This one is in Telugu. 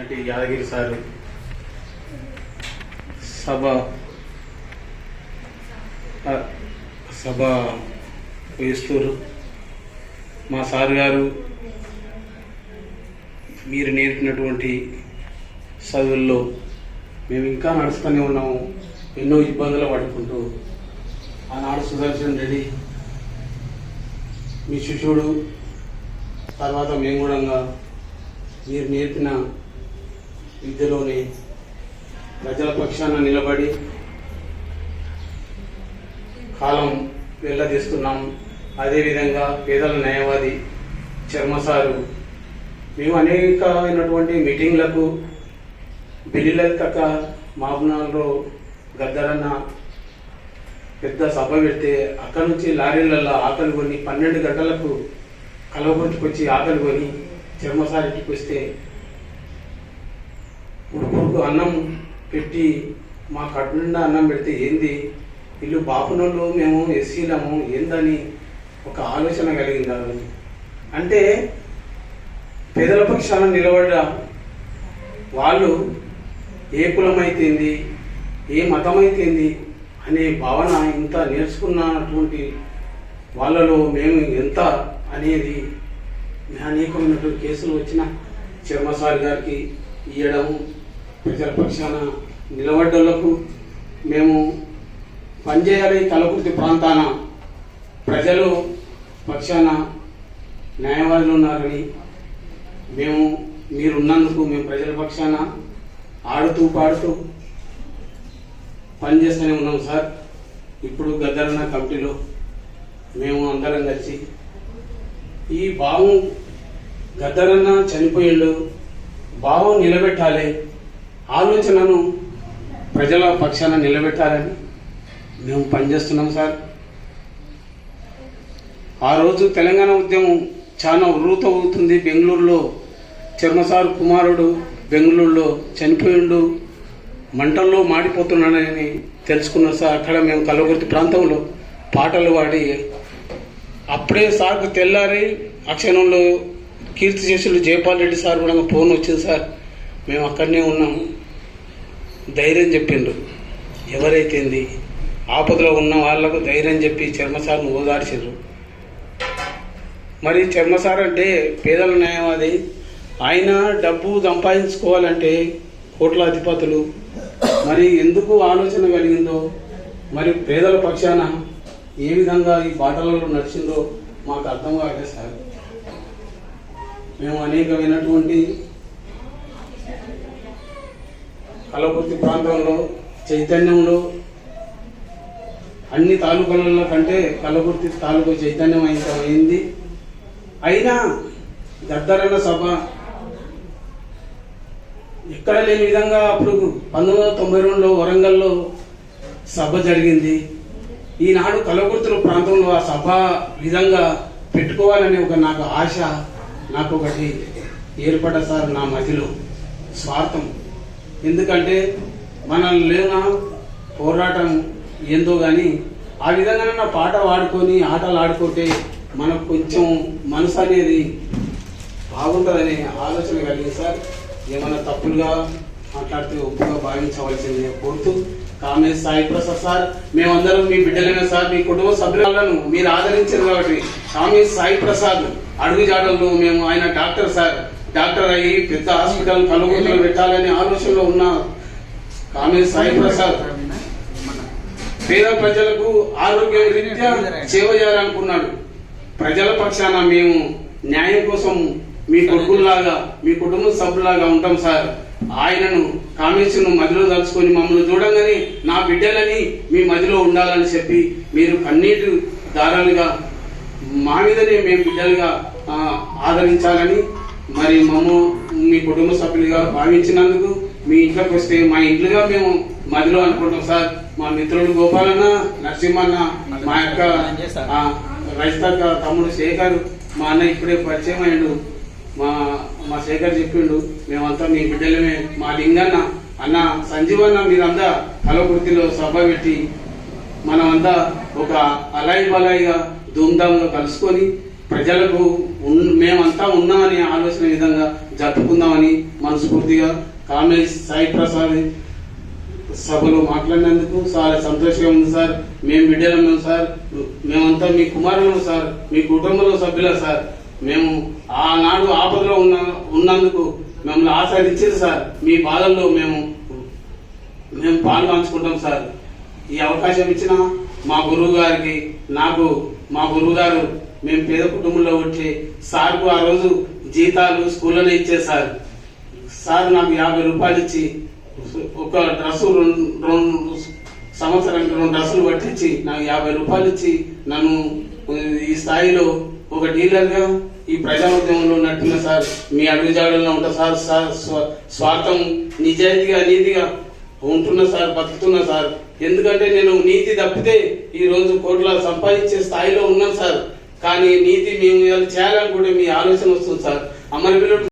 నటి యాదగిరి సారు. సభ సభ వేస్తూరు. మా సార్ గారు మీరు నేర్పినటువంటి చదువుల్లో మేము ఇంకా నడుస్తూనే ఉన్నాము. ఎన్నో ఇబ్బందులు పడుకుంటూ. ఆనాడు సుదర్శన్ రెడ్డి మీ శిష్యుడు. తర్వాత మేము కూడా మీరు నేర్పిన విద్యలోని ప్రజల పక్షాన నిలబడి కాలం వెళ్ళదీస్తున్నాం అదేవిధంగా పేదల న్యాయవాది చర్మసారు మేము అనేకమైనటువంటి మీటింగ్లకు బిల్లిలక మాబునాల్లో గద్దరన్న పెద్ద సభ పెడితే అక్కడ నుంచి లారీలలో ఆకలి కొని పన్నెండు గంటలకు కలవగొట్టుకొచ్చి ఆకలి కొని చర్మసారికి వస్తే ఉడుకుడుకు అన్నం పెట్టి మా కట్టు నిండా అన్నం పెడితే ఏంది? వీళ్ళు బాపునోళ్ళు మేము ఎస్సీలము ఏందని ఒక ఆలోచన కలిగింది ఆ అంటే పేదల పక్షాన నిలబడ్డ వాళ్ళు ఏ కులమైతేంది ఏ మతమైతేంది అనే భావన ఇంత నేర్చుకున్నటువంటి వాళ్ళలో మేము ఎంత అనేది అనేకమైనటువంటి కేసులు వచ్చిన చర్మసారి గారికి ఇవ్వడం ప్రజల పక్షాన నిలబడ్డలకు మేము పనిచేయాలి కలకుర్తి ప్రాంతాన ప్రజలు పక్షాన న్యాయవాదులు ఉన్నారని మేము మీరున్నందుకు మేము ప్రజల పక్షాన ఆడుతూ పాడుతూ పనిచేస్తూనే ఉన్నాం సార్. ఇప్పుడు గద్దరన్న కమిటీలో మేము అందరం కలిసి ఈ భావం గద్దరన్న చనిపోయిండు. భావం నిలబెట్టాలి. ఆలోచనను ప్రజల పక్షాన నిలబెట్టాలని మేము పనిచేస్తున్నాం సార్. ఆ రోజు తెలంగాణ ఉద్యమం చాలా ఉర్రూత అవుతుంది. బెంగళూరులో చర్మసార్ కుమారుడు బెంగళూరులో చనిపోయిండు. మంటల్లో మాడిపోతున్నాడని తెలుసుకున్న సార్. అక్కడ మేము కలవకుర్తి ప్రాంతంలో పాటలు పాడి అప్పుడే సార్కు తెల్లారి ఆ క్షణంలో కీర్తి చేసులు జయపాల్ రెడ్డి సార్ కూడా ఫోన్ వచ్చింది సార్. మేము అక్కడనే ఉన్నాము ధైర్యం చెప్పిండ్రు. ఎవరైతేంది ఆపదలో ఉన్న వాళ్ళకు ధైర్యం చెప్పి చర్మసార్ను ఓదార్చారు మరి చర్మసార్ అంటే పేదల న్యాయవాది ఆయన డబ్బు సంపాదించుకోవాలంటే కోట్ల అధిపతులు మరి ఎందుకు ఆలోచన కలిగిందో మరి పేదల పక్షాన ఏ విధంగా ఈ బాటలలో నడిచిందో మాకు అర్థం కాలేదు సార్. మేము అనేకమైనటువంటి కలపర్తి ప్రాంతంలో చైతన్యంలో అన్ని తాలూకాలలో కంటే కలపర్తి తాలూకు చైతన్యం అయింది. అయినా గద్దరన్న సభ ఎక్కడ లేని విధంగా అప్పుడు పంతొమ్మిది వందల తొంభై రెండులో వరంగల్లో సభ జరిగింది. ఈనాడు కలగుర్తుల ప్రాంతంలో ఆ సభ విధంగా పెట్టుకోవాలనే ఒక నాకు ఆశ. నాకు ఒకటి ఏర్పడ్డ సార్ నా మధ్యలో స్వార్థం. ఎందుకంటే మనం లేన పోరాటం ఏందో కానీ ఆ విధంగా నా పాట వాడుకొని ఆటలు ఆడుకుంటే మనకు కొంచెం మనసు అనేది బాగుంటుందనే ఆలోచన కలిగింది సార్. ఏమైనా తప్పులుగా మాట్లాడితే ఒప్పుగా భావించవలసింది కోరుతూ కామే సాయి ప్రసాద్ సార్ మేమందరం మీ బిడ్డలైన సార్ మీ కుటుంబ సభ్యులను మీరు ఆదరించారు కాబట్టి కామేశ్ సాయి ప్రసాద్ అడుగు జాడల్లో మేము ఆయన డాక్టర్ సార్ డాక్టర్ అయ్యి పెద్ద హాస్పిటల్ కలుగుతులు పెట్టాలనే ఆలోచనలో ఉన్న కామేశ్ సాయి ప్రసాద్ పేద ప్రజలకు ఆరోగ్య రీత్యా సేవ చేయాలనుకున్నాడు. ప్రజల పక్షాన మేము న్యాయం కోసం మీ కొడుకుల్లాగా మీ కుటుంబ సభ్యులాగా ఉంటాం సార్. ఆయనను కామేశ్వరును మధ్యలో తలుచుకొని మమ్మల్ని చూడంగానే నా బిడ్డలని మీ మదిలో ఉండాలని చెప్పి మీరు కన్నీటి దారాలుగా మా మీదనే మేము బిడ్డలుగా ఆదరించాలని మరి మమ్మ మీ కుటుంబ సభ్యులుగా భావించినందుకు మీ ఇంట్లోకి వస్తే మా ఇంట్లోగా మేము మదిలో అనుకుంటాం సార్. మా మిత్రుడు గోపాలన్న నరసింహన్న మా యొక్క రైతు తమ్ముడు శేఖర్ మా అన్న ఇప్పుడే పరిచయం అయ్యాడు. మా మా శేఖర్ చెప్పిండు మేమంతా మీ బిడ్డలమే. మా లింగన్న అన్న సంజీవన్న మీరంతా కలవృత్తిలో సభ పెట్టి మనమంతా ఒక అలాయి బలాయిగా ధూమ్ధామ్గా కలుసుకొని ప్రజలకు ఉన్- మేమంతా ఉన్నామని ఆలోచన విధంగా జరుపుకుందామని మనస్ఫూర్తిగా కామెడీ సాయి ప్రసాద్ సభలో మాట్లాడినందుకు చాలా సంతోషంగా ఉంది సార్. మేము బిడ్డలం సార్. మేమంతా మీ కుమారులు సార్. మీ కుటుంబంలో సభ్యుల సార్. మేము ఆనాడు ఆపదలో ఉన్న ఉన్నందుకు మిమ్మల్ని ఆస్వాదించేది సార్. మీ బాధల్లో మేము మేము పాలు పంచుకుంటాం సార్. ఈ అవకాశం ఇచ్చిన మా గురువు గారికి నాకు మా గురువు గారు మేము పేద కుటుంబంలో ఉంటే సార్కు ఆ రోజు జీతాలు స్కూల్లోనే ఇచ్చే సార్. సార్ నాకు యాభై రూపాయలు ఇచ్చి ఒక డ్రెస్సు రెండు రెండు సంవత్సరానికి రెండు డ్రెస్సులు పట్టించి నాకు యాభై రూపాయలు ఇచ్చి నన్ను ఈ స్థాయిలో ఒక డీలర్గా ఈ ప్రజా ఉద్యమంలో నటిన సార్. మీ అడుగుజాడల్లో ఉంటా సార్ సార్ స్వ- స్వార్థం నిజాయితీగా నీతిగా ఉంటున్నా సార్ బతుకుతున్నా సార్. ఎందుకంటే నేను నీతి తప్పితే ఈ రోజు కోట్ల సంపాదించే స్థాయిలో ఉన్నాను సార్. కానీ నీతి మేము చేయాలని చేయాలనుకుంటే మీ ఆలోచన వస్తుంది సార్. అమరవీరుడు